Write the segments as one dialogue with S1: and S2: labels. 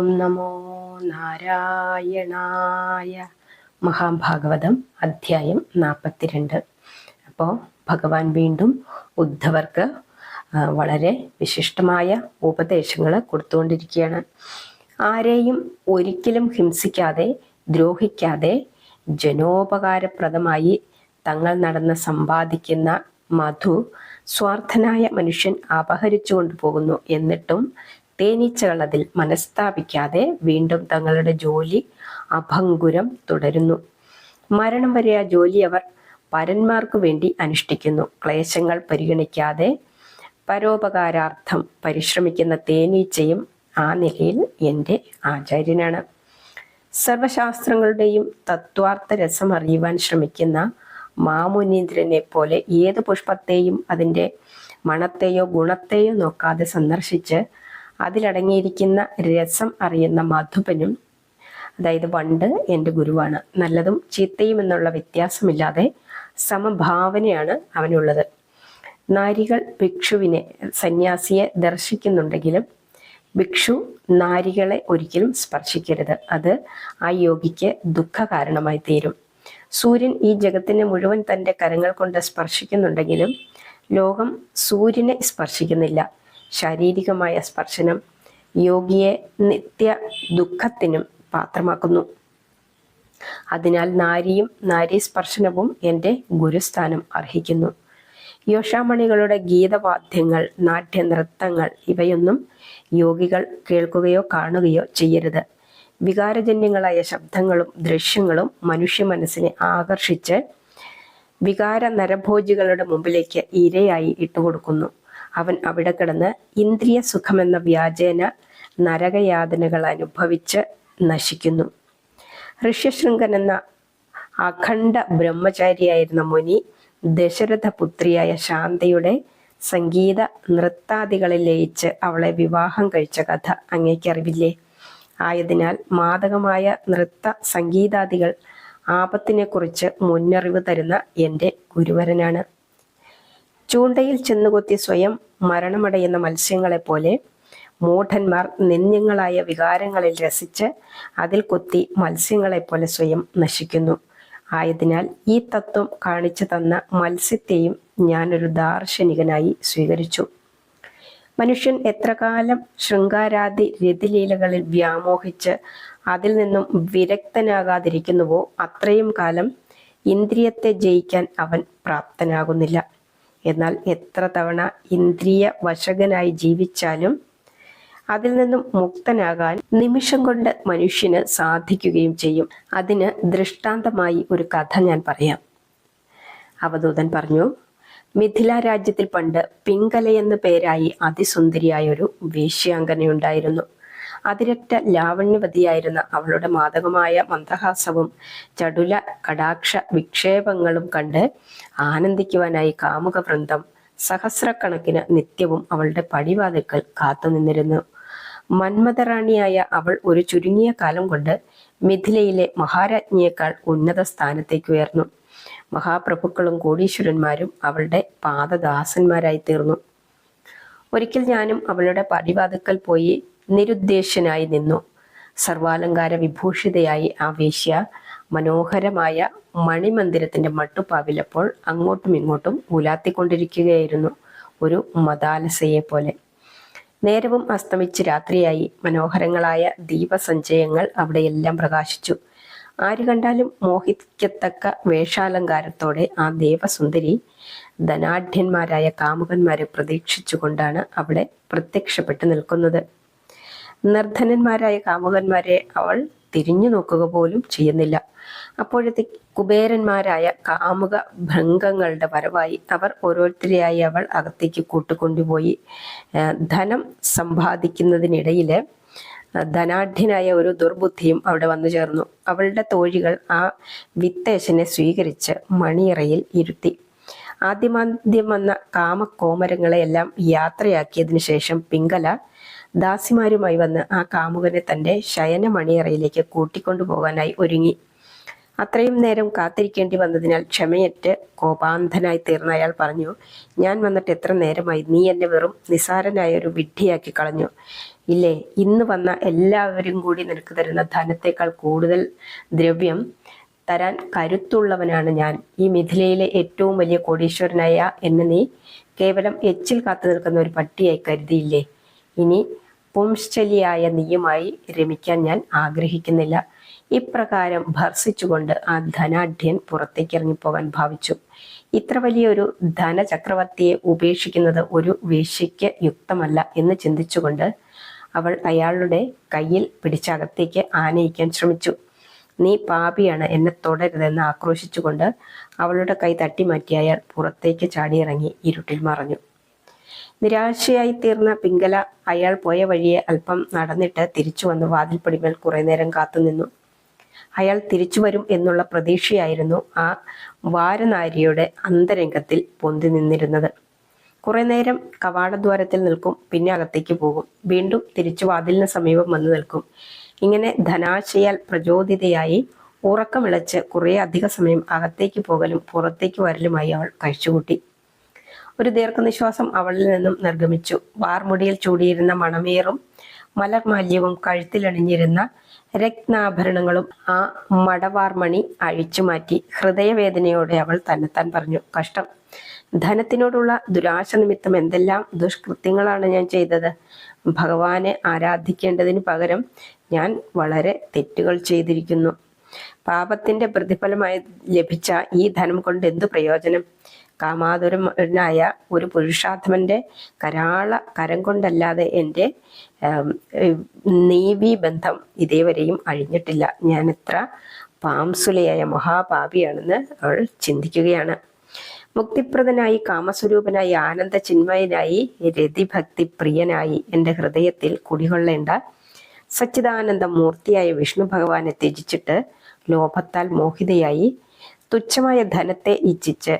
S1: ഓം നമോ നാരായണായ മഹാഭാഗവതം അധ്യായം നാൽപ്പത്തിരണ്ട് അപ്പോൾ ഭഗവാൻ വീണ്ടും ഉദ്ധവർക്ക് വളരെ വിശിഷ്ടമായ ഉപദേശങ്ങൾ കൊടുത്തുകൊണ്ടിരിക്കുകയാണ്. ആരെയും ഒരിക്കലും ഹിംസിക്കാതെ ദ്രോഹിക്കാതെ ജനോപകാരപ്രദമായി തങ്ങൾ നടന്ന് സമ്പാദിക്കുന്ന മധു സ്വാർത്ഥനായ മനുഷ്യൻ അപഹരിച്ചു കൊണ്ടുപോകുന്നു എന്നിട്ടും തേനീച്ചകൾ അതിൽ മനസ്താപിക്കാതെ വീണ്ടും തങ്ങളുടെ ജോലി അഭംഗുരം തുടരുന്നു. മരണം വരെ ആ ജോലി അവർ പരന്മാർക്ക് വേണ്ടി അനുഷ്ഠിക്കുന്നു. ക്ലേശങ്ങൾ പരിഗണിക്കാതെ പരോപകാരാർത്ഥം പരിശ്രമിക്കുന്ന തേനീച്ചയും ആ നിലയിൽ എന്റെ ആചാര്യനാണ്. സർവശാസ്ത്രങ്ങളുടെയും തത്വാർത്ഥ രസം അറിയുവാൻ ശ്രമിക്കുന്ന മാമുനീന്ദ്രനെ പോലെ ഏത് പുഷ്പത്തെയും അതിന്റെ മണത്തെയോ ഗുണത്തെയോ നോക്കാതെ സന്ദർശിച്ച് അതിലടങ്ങിയിരിക്കുന്ന രസം അറിയുന്ന മധുപനും അതായത് വണ്ട് എന്റെ ഗുരുവാണ്. നല്ലതും ചീത്തയും എന്നുള്ള വ്യത്യാസമില്ലാതെ സമഭാവനയാണ് അവനുള്ളത്. നാരികൾ ഭിക്ഷുവിനെ സന്യാസിയെ ദർശിക്കുന്നുണ്ടെങ്കിലും ഭിക്ഷു നാരികളെ ഒരിക്കലും സ്പർശിക്കരുത്. അത് ആ യോഗിക്ക് ദുഃഖ കാരണമായി തീരും. സൂര്യൻ ഈ ജഗത്തിനെ മുഴുവൻ തന്റെ കരങ്ങൾ കൊണ്ട് സ്പർശിക്കുന്നുണ്ടെങ്കിലും ലോകം സൂര്യനെ സ്പർശിക്കുന്നില്ല. ശാരീരികമായ സ്പർശനം യോഗിയെ നിത്യ ദുഃഖത്തിനും പാത്രമാക്കുന്നു. അതിനാൽ നാരിയും നാരി സ്പർശനവും എന്റെ ഗുരുസ്ഥാനം അർഹിക്കുന്നു. യോഷാമണികളുടെ ഗീതവാദ്യങ്ങൾ നാട്യനൃത്തങ്ങൾ ഇവയൊന്നും യോഗികൾ കേൾക്കുകയോ കാണുകയോ ചെയ്യരുത്. വികാരജന്യങ്ങളായ ശബ്ദങ്ങളും ദൃശ്യങ്ങളും മനുഷ്യ മനസ്സിനെ ആകർഷിച്ച് വികാര നരഭോജികളുടെ മുമ്പിലേക്ക് ഇരയായി ഇട്ടുകൊടുക്കുന്നു. അവൻ അവിടെ കിടന്ന് ഇന്ദ്രിയ സുഖമെന്ന വ്യാജേന നരകയാതനകൾ അനുഭവിച്ച് നശിക്കുന്നു. ഋഷ്യശൃംഗൻ എന്ന അഖണ്ഡ ബ്രഹ്മചാരിയായിരുന്ന മുനി ദശരഥ പുത്രിയായ ശാന്തയുടെ സംഗീത നൃത്താദികളിൽ ലയിച്ച് അവളെ വിവാഹം കഴിച്ച കഥ അങ്ങേക്കറിവില്ലേ? ആയതിനാൽ മാതകമായ നൃത്ത സംഗീതാദികൾ ആപത്തിനെക്കുറിച്ച് മുന്നറിവ് തരുന്ന എന്റെ ഗുരുവരനാണ്. ചൂണ്ടയിൽ ചെന്നുകൊത്തി സ്വയം മരണമടയുന്ന മത്സ്യങ്ങളെപ്പോലെ മൂഢന്മാർ നിന്ദ്യങ്ങളായ വികാരങ്ങളിൽ രസിച്ച് അതിൽ കൊത്തി മത്സ്യങ്ങളെപ്പോലെ സ്വയം നശിക്കുന്നു. ആയതിനാൽ ഈ തത്വം കാണിച്ചു തന്ന മത്സ്യത്തെയും ഞാനൊരു ദാർശനികനായി സ്വീകരിച്ചു. മനുഷ്യൻ എത്രകാലം ശൃംഗാരാദി രതിലീലകളിൽ വ്യാമോഹിച്ച് അതിൽ നിന്നും വിരക്തനാകാതിരിക്കുന്നുവോ അത്രയും കാലം ഇന്ദ്രിയത്തെ ജയിക്കാൻ അവൻ പ്രാപ്തനാകുന്നില്ല. എന്നാൽ എത്ര തവണ ഇന്ദ്രിയ വശകനായി ജീവിച്ചാലും അതിൽ നിന്നും മുക്തനാകാൻ നിമിഷം കൊണ്ട് മനുഷ്യന് സാധിക്കുകയും ചെയ്യും. അതിന് ദൃഷ്ടാന്തമായി ഒരു കഥ ഞാൻ പറയാം. അവധൂതൻ പറഞ്ഞു മിഥില രാജ്യത്തിൽ പണ്ട് പിങ്കല എന്ന പേരായി അതിസുന്ദരിയായ ഒരു വേശ്യാങ്കനയുണ്ടായിരുന്നു. അതിരറ്റ ലാവണ്യവതിയായിരുന്ന അവളുടെ മാതകമായ മന്ദഹാസവും ചടുല കടാക്ഷ വിക്ഷേപങ്ങളും കണ്ട് ആനന്ദിക്കുവാനായി കാമുക വൃന്ദം സഹസ്രക്കണക്കിന് നിത്യവും അവളുടെ പടിവാതിൽക്കൽ കാത്തുനിന്നിരുന്നു. മന്മഥറാണിയായ അവൾ ഒരു ചുരുങ്ങിയ കാലം കൊണ്ട് മിഥിലയിലെ മഹാരാജ്ഞിയേക്കാൾ ഉന്നത സ്ഥാനത്തേക്ക് ഉയർന്നു. മഹാപ്രഭുക്കളും കോടീശ്വരന്മാരും അവളുടെ പാദദാസന്മാരായി തീർന്നു. ഒരിക്കൽ ഞാനും അവളുടെ പടിവാതുക്കൽ പോയി നിരുദ്ദേശ്യനായി നിന്നു. സർവാലങ്കാര വിഭൂഷിതയായി ആ വേശ്യ മനോഹരമായ മണിമന്ദിരത്തിന്റെ മട്ടുപ്പാവിലപ്പോൾ അങ്ങോട്ടും ഇങ്ങോട്ടും ഉലാത്തിക്കൊണ്ടിരിക്കുകയായിരുന്നു ഒരു മതാലസയെ പോലെ നേരവും അസ്തമിച്ച് രാത്രിയായി മനോഹരങ്ങളായ ദീപസഞ്ചയങ്ങൾ അവിടെയെല്ലാം പ്രകാശിച്ചു. ആര് കണ്ടാലും മോഹിക്കത്തക്ക വേഷാലങ്കാരത്തോടെ ആ ദേവസുന്ദരി ധനാഢ്യന്മാരായ കാമുകന്മാരെ പ്രതീക്ഷിച്ചുകൊണ്ടാണ് അവിടെ പ്രത്യക്ഷപ്പെട്ടു നിൽക്കുന്നത്. നിർധനന്മാരായ കാമുകന്മാരെ അവൾ തിരിഞ്ഞു നോക്കുക പോലും ചെയ്യുന്നില്ല. അപ്പോഴത്തെ കുബേരന്മാരായ കാമുക ഭംഗങ്ങളുടെ വരവായി അവർ ഓരോരുത്തരെയായി അവൾ അകത്തേക്ക് കൂട്ടിക്കൊണ്ടുപോയി ധനം സമ്പാദിക്കുന്നതിനിടയിൽ ധനാഢ്യനായ ഒരു ദുർബുദ്ധിയും അവിടെ വന്നു ചേർന്നു. അവളുടെ തോഴികൾ ആ വിത്തേശനെ സ്വീകരിച്ച് മണിയറയിൽ ഇരുത്തി. ആദ്യമാദ്യം വന്ന കാമക്കോമരങ്ങളെയെല്ലാം യാത്രയാക്കിയതിനു ശേഷം പിങ്കല ദാസിമാരുമായി വന്ന് ആ കാമുകനെ ശയന മണിയറയിലേക്ക് കൂട്ടിക്കൊണ്ടുപോകാനായി ഒരുങ്ങി. അത്രയും നേരം കാത്തിരിക്കേണ്ടി വന്നതിനാൽ ക്ഷമയറ്റ് കോപാന്ധനായി തീർന്ന അയാൾ പറഞ്ഞു ഞാൻ വന്നിട്ട് എത്ര നേരമായി? നീ എന്നെ വെറും നിസാരനായ ഒരു വിഡ്ഢിയാക്കി കളഞ്ഞു. ഇല്ലേ ഇന്ന് വന്ന എല്ലാവരും കൂടി നിനക്ക് തരുന്ന ധനത്തേക്കാൾ കൂടുതൽ ദ്രവ്യം തരാൻ കരുത്തുള്ളവനാണ് ഞാൻ. ഈ മിഥിലയിലെ ഏറ്റവും വലിയ കോടീശ്വരനായ എന്നെ നീ കേവലം എച്ചിൽ കാത്തു നിൽക്കുന്ന ഒരു പട്ടിയായി കരുതിയില്ലേ? ഇനി പുംശ്ചലിയായ നീയുമായി രമിക്കാൻ ഞാൻ ആഗ്രഹിക്കുന്നില്ല. ഇപ്രകാരം ഭർസിച്ചുകൊണ്ട് ആ ധനാഢ്യൻ പുറത്തേക്ക് ഇറങ്ങിപ്പോകാൻ ഭാവിച്ചു. ഇത്ര വലിയൊരു ധനചക്രവർത്തിയെ ഉപേക്ഷിക്കുന്നത് ഒരു വേശ്യയ്ക്ക് യുക്തമല്ല എന്ന് ചിന്തിച്ചുകൊണ്ട് അവൾ അയാളുടെ കയ്യിൽ പിടിച്ചകത്തേക്ക് ആനയിക്കാൻ ശ്രമിച്ചു. നീ പാപിയാണ് എന്നെ തുടരുതെന്ന് ആക്രോശിച്ചുകൊണ്ട് അവളുടെ കൈ തട്ടിമാറ്റി അയാൾ പുറത്തേക്ക് ചാടിയിറങ്ങി ഇരുട്ടിൽ മറഞ്ഞു. നിരാശയായി തീർന്ന പിങ്കല അയാൾ പോയ വഴിയെ അല്പം നടന്നിട്ട് തിരിച്ചു വന്ന് വാതിൽപ്പടിമേൽ കുറെ നേരം കാത്തുനിന്നു. അയാൾ തിരിച്ചു വരും എന്നുള്ള പ്രതീക്ഷയായിരുന്നു ആ വാരനാരിയുടെ അന്തരംഗത്തിൽ പൊന്തി നിന്നിരുന്നത്. കുറെ നേരം കവാടദ്വാരത്തിൽ നിൽക്കും പിന്നെ അകത്തേക്ക് പോകും. വീണ്ടും തിരിച്ചു വാതിലിന് സമീപം വന്ന് നിൽക്കും. ഇങ്ങനെ ധനാശയാൽ പ്രചോദിതയായി ഉറക്കമിളച്ച് കുറേ അധിക സമയം അകത്തേക്ക് പോകലും പുറത്തേക്ക് വരലുമായി അവൾ കഴിച്ചുകൂട്ടി. ഒരു ദീർഘനിശ്വാസം അവളിൽ നിന്നും നിർഗമിച്ചു. വാർമുടിയിൽ ചൂടിയിരുന്ന മണമേറും മലർമാല്യവും കഴുത്തിലണിഞ്ഞിരുന്ന രത്നാഭരണങ്ങളും ആ മടവാർമണി അഴിച്ചു മാറ്റി ഹൃദയവേദനയോടെ അവൾ തന്നെത്താൻ പറഞ്ഞു കഷ്ടം. ധനത്തിനോടുള്ള ദുരാശ നിമിത്തം എന്തെല്ലാം ദുഷ്കൃത്യങ്ങളാണ് ഞാൻ ചെയ്തത്. ഭഗവാനെ ആരാധിക്കേണ്ടതിന് പകരം ഞാൻ വളരെ തെറ്റുകൾ ചെയ്തിരിക്കുന്നു. പാപത്തിന്റെ പ്രതിഫലമായി ലഭിച്ച ഈ ധനം കൊണ്ട് എന്തു പ്രയോജനം? കാമാതുരനായ ഒരു പുരുഷാത്മന്റെ കരാള കരം കൊണ്ടല്ലാതെ എന്റെ നീവി ബന്ധം ഇതേവരെയും അഴിഞ്ഞിട്ടില്ല. ഞാൻ എത്ര പാംസുലയായ മഹാപാപിയാണെന്ന് അവൾ ചിന്തിക്കുകയാണ്. മുക്തിപ്രദനായി കാമസ്വരൂപനായി ആനന്ദ ചിന്മയനായി രതിഭക്തി പ്രിയനായി എന്റെ ഹൃദയത്തിൽ കുടികൊള്ളേണ്ട സച്ചിദാനന്ദ മൂർത്തിയായ വിഷ്ണു ഭഗവാനെ ത്യജിച്ചിട്ട് ലോഭത്താൽ മോഹിതയായി തുച്ഛമായ ധനത്തെ ഇച്ഛിച്ച്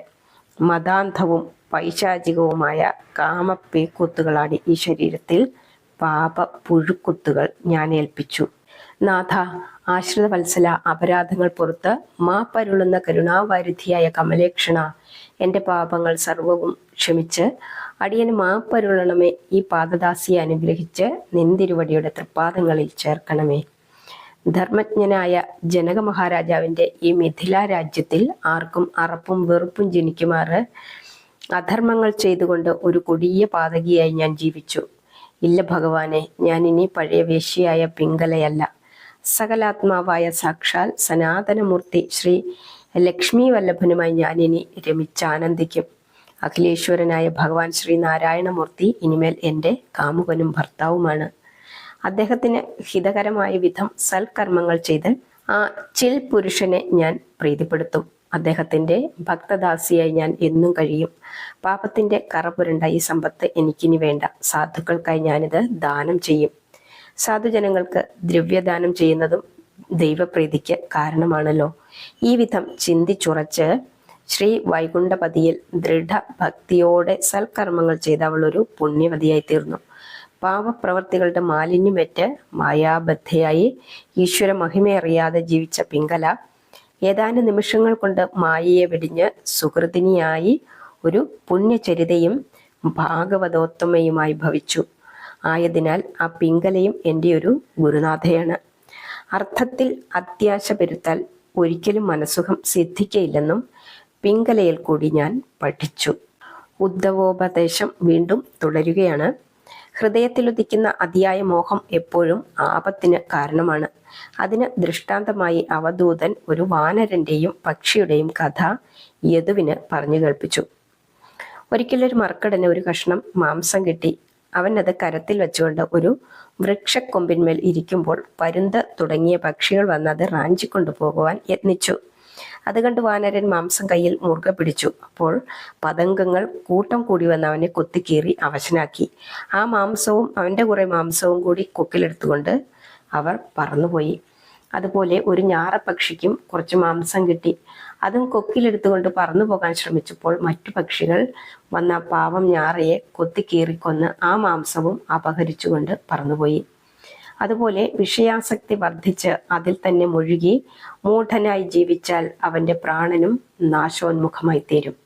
S1: മതാന്ധവും പൈശാചികവുമായ കാമപ്പേക്കൂത്തുകളാണ് ഈ ശരീരത്തിൽ. പാപ പുഴുക്കുത്തുകൾ ഞാൻ ഏൽപ്പിച്ചു. നാഥ ആശ്രിത വത്സല അപരാധങ്ങൾ പുറത്ത് മാപ്പരുളുന്ന കരുണാവാരിധിയായ കമലേക്ഷണ എന്റെ പാപങ്ങൾ സർവവും ക്ഷമിച്ച് അടിയന് മാപ്പരുളണമേ ഈ പാദദാസിയെ അനുഗ്രഹിച്ച് നിന്തിരുവടിയുടെ തൃപ്പാദങ്ങളിൽ ചേർക്കണമേ. ധർമ്മജ്ഞനായ ജനക മഹാരാജാവിന്റെ ഈ മിഥില രാജ്യത്തിൽ ആർക്കും അറപ്പും വെറുപ്പും ജനിക്കുമാറ് അധർമ്മങ്ങൾ ചെയ്തുകൊണ്ട് ഒരു കൊടിയ പാതകിയായി ഞാൻ ജീവിച്ചു. ഇല്ല ഭഗവാനെ ഞാൻ ഇനി പഴയ വേശിയായ പിങ്കലയല്ല. സകലാത്മാവായ സാക്ഷാൽ സനാതനമൂർത്തി ശ്രീ ലക്ഷ്മി വല്ലഭനുമായി ഞാനിനി രമിച്ചാനന്ദിക്കും. അഖിലേശ്വരനായ ഭഗവാൻ ശ്രീ നാരായണമൂർത്തി ഇനിമേൽ എന്റെ കാമുകനും ഭർത്താവുമാണ്. അദ്ദേഹത്തിന് ഹിതകരമായ വിധം സൽക്കർമ്മങ്ങൾ ചെയ്ത് ആ ചിൽ പുരുഷനെ ഞാൻ പ്രീതിപ്പെടുത്തും. അദ്ദേഹത്തിന്റെ ഭക്തദാസിയായി ഞാൻ എന്നും കഴിയും. പാപത്തിന്റെ കറപുരണ്ട ഈ സമ്പത്ത് എനിക്കിനി വേണ്ട. സാധുക്കൾക്കായി ഞാനിത് ദാനം ചെയ്യും. സാധുജനങ്ങൾക്ക് ദ്രവ്യദാനം ചെയ്യുന്നതും ദൈവപ്രീതിക്ക് കാരണമാണല്ലോ. ഈ വിധം ചിന്തിച്ചുറച്ച് ശ്രീ വൈകുണ്ഠപതിയിൽ ദൃഢഭക്തിയോടെ സൽക്കർമ്മങ്ങൾ ചെയ്ത അവൾ ഒരു പുണ്യവതിയായി തീർന്നു. പാവപ്രവർത്തികളുടെ മാലിന്യമേറ്റ് മായാബദ്ധയായി ഈശ്വര മഹിമയറിയാതെ ജീവിച്ച പിങ്കല ഏതാനും നിമിഷങ്ങൾ കൊണ്ട് മായയെ വെടിഞ്ഞ് സുഹൃതിനിയായി ഒരു പുണ്യചരിതയും ഭാഗവതോത്തമയുമായി ഭവിച്ചു. ആയതിനാൽ ആ പിങ്കലയും എന്റെ ഒരു ഗുരുനാഥയാണ്. അർത്ഥത്തിൽ അത്യാശ പെരുത്താൽ ഒരിക്കലും മനസുഖം സിദ്ധിക്കയില്ലെന്നും പിങ്കലയിൽ കൂടി ഞാൻ പഠിച്ചു. ഉദ്ധവോപദേശം വീണ്ടും തുടരുകയാണ്. ഹൃദയത്തിലുദിക്കുന്ന അതിയായ മോഹം എപ്പോഴും ആപത്തിന് കാരണമാണ്. അതിന് ദൃഷ്ടാന്തമായി അവധൂതൻ ഒരു വാനരന്റെയും പക്ഷിയുടെയും കഥ യദുവിന് പറഞ്ഞു കേൾപ്പിച്ചു. ഒരിക്കലൊരു മർക്കടന് ഒരു കഷ്ണം മാംസം കിട്ടി. അവൻ അത് കരത്തിൽ വെച്ചുകൊണ്ട് ഒരു വൃക്ഷക്കൊമ്പിന്മേൽ ഇരിക്കുമ്പോൾ പരുന്ത് തുടങ്ങിയ പക്ഷികൾ വന്ന് അത് റാഞ്ചിക്കൊണ്ടു പോകുവാൻ യത്നിച്ചു. അത് കണ്ട് വാനരൻ മാംസം കയ്യിൽ മുറുകെ പിടിച്ചു. അപ്പോൾ പതംഗങ്ങൾ കൂട്ടം കൂടി വന്ന് അവനെ കൊത്തിക്കീറി അവശനാക്കി. ആ മാംസവും അവന്റെ കുറെ മാംസവും കൂടി കൊക്കിലെടുത്തുകൊണ്ട് അവർ പറന്നുപോയി. അതുപോലെ ഒരു ഞാറപ്പക്ഷിക്കും കുറച്ച് മാംസം കിട്ടി. അതും കൊക്കിലെടുത്തുകൊണ്ട് പറന്നു പോകാൻ ശ്രമിച്ചപ്പോൾ മറ്റു പക്ഷികൾ വന്ന പാവം ഞാറയെ കൊത്തിക്കീറിക്കൊന്ന് ആ മാംസവും അപഹരിച്ചുകൊണ്ട് പറന്നുപോയി. അതുപോലെ വിഷയാസക്തി വർദ്ധിച്ച് അതിൽ തന്നെ മുഴുകി മൂഢനായി ജീവിച്ചാൽ അവന്റെ പ്രാണനും നാശോന്മുഖമായി തീരും.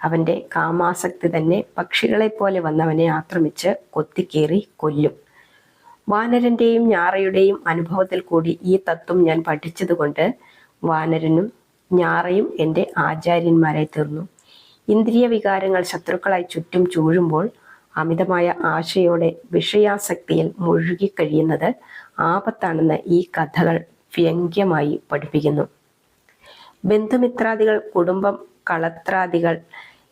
S1: അവന്റെ കാമാസക്തി തന്നെ പക്ഷികളെ പോലെ വന്നവനെ ആക്രമിച്ച് കൊത്തിക്കേറി കൊല്ലും. വാനരന്റെയും ഞാറയുടെയും അനുഭവത്തിൽ കൂടി ഈ തത്വം ഞാൻ പഠിച്ചതുകൊണ്ട് വാനരനും ഞാറയും എന്റെ ആചാര്യന്മാരായി തീർന്നു. ഇന്ദ്രിയ വികാരങ്ങൾ ശത്രുക്കളായി ചുറ്റും ചൂഴുമ്പോൾ അമിതമായ ആശയോടെ വിഷയാസക്തിയിൽ മുഴുകിക്കഴിയുന്നത് ആപത്താണെന്ന് ഈ കഥകൾ വ്യംഗ്യമായി പഠിപ്പിക്കുന്നു. ബന്ധുമിത്രാദികൾ കുടുംബം കളത്രാദികൾ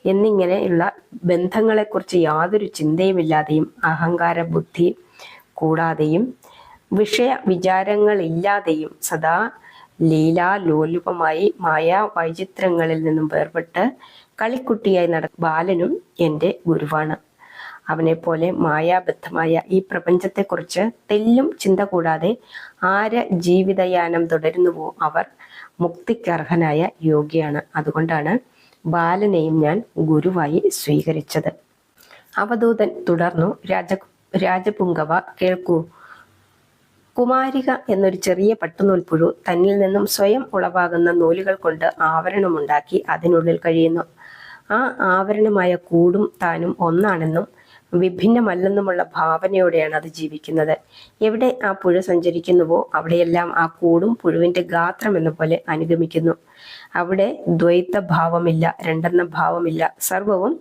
S1: എന്നിങ്ങനെയുള്ള ബന്ധങ്ങളെക്കുറിച്ച് യാതൊരു ചിന്തയുമില്ലാതെയും അഹങ്കാര ബുദ്ധി കൂടാതെയും വിഷയ വിചാരങ്ങളില്ലാതെയും സദാ ലീലാലോലുപമായി മായാ വൈചിത്രങ്ങളിൽ നിന്നും വേർപെട്ട് കളിക്കുട്ടിയായി നട ബാലനും എന്റെ ഗുരുവാണ്. അവനെപ്പോലെ മായാബദ്ധമായ ഈ പ്രപഞ്ചത്തെക്കുറിച്ച് തെല്ലും ചിന്ത കൂടാതെ ആര് ജീവിതയാനം തുടരുന്നുവോ അവർ മുക്തിക്കർഹനായ യോഗിയാണ്. അതുകൊണ്ടാണ് ബാലനെയും ഞാൻ ഗുരുവായി സ്വീകരിച്ചത്. അവധൂതൻ തുടർന്നു. രാജ രാജപുങ്കവ കേൾക്കൂ. കുമാരിക എന്നൊരു ചെറിയ പട്ടുനൂൽപ്പുഴു തന്നിൽ നിന്നും സ്വയം ഉളവാകുന്ന നൂലുകൾ കൊണ്ട് ആവരണമുണ്ടാക്കി അതിനുള്ളിൽ കഴിയുന്നു. ആ ആവരണമായ കൂടും താനും ഒന്നാണെന്നും വിഭിന്നമല്ലെന്നുമുള്ള ഭാവനയോടെയാണ് അത് ജീവിക്കുന്നത്. എവിടെ ആ പുഴ സഞ്ചരിക്കുന്നുവോ അവിടെയെല്ലാം ആ കൂടും പുഴുവിന്റെ ഗാത്രം എന്ന പോലെ അനുഗമിക്കുന്നു. അവിടെ ദ്വൈത ഭാവമില്ല രണ്ടെന്ന ഭാവമില്ല. സർവവും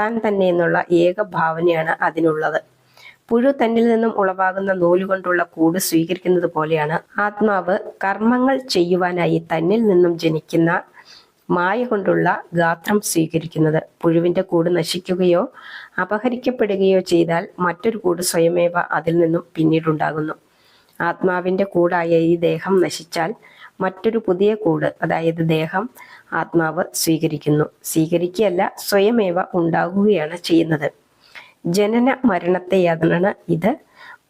S1: താൻ തന്നെ എന്നുള്ള ഏക ഭാവനയാണ് അതിനുള്ളത്. പുഴു തന്നിൽ നിന്നും ഉളവാകുന്ന നൂലുകൊണ്ടുള്ള കൂട് സ്വീകരിക്കുന്നത് പോലെയാണ്. ആത്മാവ് കർമ്മങ്ങൾ ചെയ്യുവാനായി തന്നിൽ നിന്നും ജനിക്കുന്ന മായ കൊണ്ടുള്ള ഗാത്രം സ്വീകരിക്കുന്നത്. പുഴുവിന്റെ കൂട് നശിക്കുകയോ അപഹരിക്കപ്പെടുകയോ ചെയ്താൽ മറ്റൊരു കൂട് സ്വയമേവ അതിൽ നിന്നും പിന്നീടുണ്ടാകുന്നു. ആത്മാവിന്റെ കൂടായ ഈ ദേഹം നശിച്ചാൽ മറ്റൊരു പുതിയ കൂട് അതായത് ദേഹം ആത്മാവ് സ്വീകരിക്കുന്നു. സ്വീകരിക്കുകയല്ല സ്വയമേവ ഉണ്ടാകുകയാണ് ചെയ്യുന്നത്. ജനന മരണത്തെയാണ് ഇത്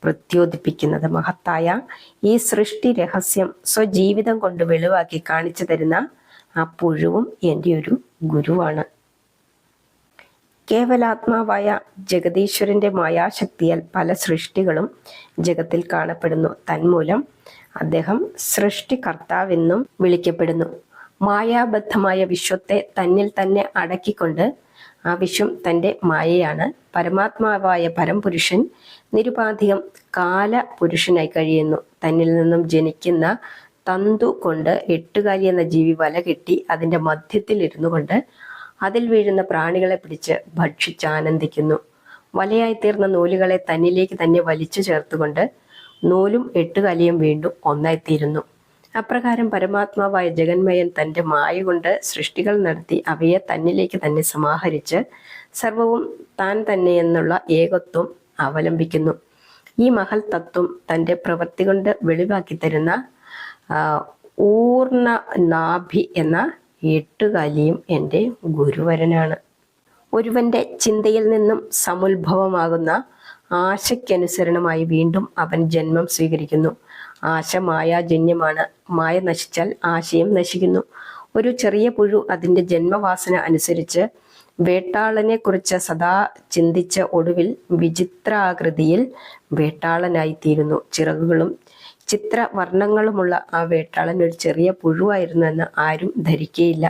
S1: പ്രത്യോദിപ്പിക്കുന്നത്. മഹത്തായ ഈ സൃഷ്ടി രഹസ്യം സ്വജീവിതം കൊണ്ട് വെളിവാക്കി കാണിച്ചു തരുന്ന ആ പുഴുവും എന്റെ ഒരു ഗുരുവാണ്. കേവലാത്മാവായ ജഗദീശ്വരന്റെ മായാശക്തിയാൽ പല സൃഷ്ടികളും ജഗത്തിൽ കാണപ്പെടുന്നു. തന്മൂലം അദ്ദേഹം സൃഷ്ടികർത്താവെന്നും വിളിക്കപ്പെടുന്നു. മായാബദ്ധമായ വിശ്വത്തെ തന്നിൽ തന്നെ അടക്കിക്കൊണ്ട് ആ വിശ്വം തന്റെ മായയാണ്. പരമാത്മാവായ പരംപുരുഷൻ നിരുപാധികം കാലപുരുഷനായി കഴിയുന്നു. തന്നിൽ നിന്നും ജനിക്കുന്ന തന്തു കൊണ്ട് എട്ടുകാലി എന്ന ജീവി വല കെട്ടി അതിന്റെ മധ്യത്തിൽ ഇരുന്നു കൊണ്ട് അതിൽ വീഴുന്ന പ്രാണികളെ പിടിച്ച് ഭക്ഷിച്ച് ആനന്ദിക്കുന്നു. വലയായി തീർന്ന നൂലുകളെ തന്നിലേക്ക് തന്നെ വലിച്ചു ചേർത്തുകൊണ്ട് നൂലും എട്ടുകാലിയും വീണ്ടും ഒന്നായിത്തീരുന്നു. അപ്രകാരം പരമാത്മാവായ ജഗന്മയൻ തന്റെ മായ കൊണ്ട് സൃഷ്ടികൾ നടത്തി അവയെ തന്നിലേക്ക് തന്നെ സമാഹരിച്ച് സർവവും താൻ തന്നെ എന്നുള്ള ഏകത്വം അവലംബിക്കുന്നു. ഈ മഹൽ തത്വം തന്റെ പ്രവൃത്തി കൊണ്ട് വെളിവാക്കി തരുന്ന ഊർണ നാഭി എന്ന എട്ടുകാലിയും എന്റെ ഗുരുവരനാണ്. ഒരുവന്റെ ചിന്തയിൽ നിന്നും സമുത്ഭവമാകുന്ന ആശയ്ക്കനുസരണമായി വീണ്ടും അവൻ ജന്മം സ്വീകരിക്കുന്നു. ആശ മായാജന്യമാണ്. മായ നശിച്ചാൽ ആശയം നശിക്കുന്നു. ഒരു ചെറിയ പുഴു അതിന്റെ ജന്മവാസന അനുസരിച്ച് വേട്ടാളനെ കുറിച്ച് സദാ ചിന്തിച്ച ഒടുവിൽ വിചിത്രാകൃതിയിൽ വേട്ടാളനായിത്തീരുന്നു. ചിറകുകളും ചിത്രവർണങ്ങളുമുള്ള ആ വേട്ടാളൻ ഒരു ചെറിയ പുഴുവായിരുന്നു എന്ന് ആരും ധരിക്കുകയില്ല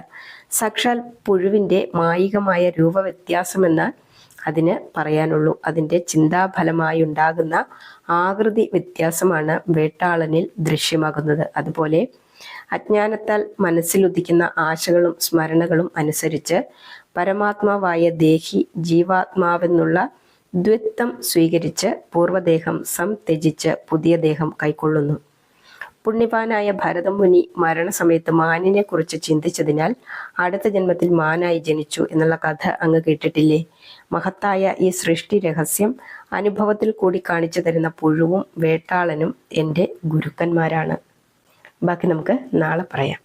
S1: സാക്ഷാൽ പുഴുവിന്റെ മായികമായ രൂപവ്യത്യാസമെന്ന് അതിന് പറയാനുള്ളൂ അതിന്റെ ചിന്താഫലമായി ഉണ്ടാകുന്ന ആകൃതി വ്യത്യാസമാണ് വേട്ടാളനിൽ ദൃശ്യമാകുന്നത്. അതുപോലെ അജ്ഞാനത്താൽ മനസ്സിലുദിക്കുന്ന ആശകളും സ്മരണകളും അനുസരിച്ച് പരമാത്മാവായ ദേഹി ജീവാത്മാവെന്നുള്ള ദ്വിത്വം സ്വീകരിച്ച് പൂർവദേഹം സംത്യജിച്ച് പുതിയ ദേഹം കൈക്കൊള്ളുന്നു. പുണ്യവാനായ ഭരതമുനി മരണസമയത്ത് മാനിനെ കുറിച്ച് ചിന്തിച്ചതിനാൽ അടുത്ത ജന്മത്തിൽ മാനായി ജനിച്ചു എന്നുള്ള കഥ അങ്ങ് കേട്ടിട്ടില്ലേ? മഹത്തായ ഈ സൃഷ്ടി രഹസ്യം അനുഭവത്തിൽ കൂടി കാണിച്ചു തരുന്ന പുഴുവും വേട്ടാളനും എന്റെ ഗുരുക്കന്മാരാണ്. ബാക്കി നമുക്ക് നാളെ പറയാം.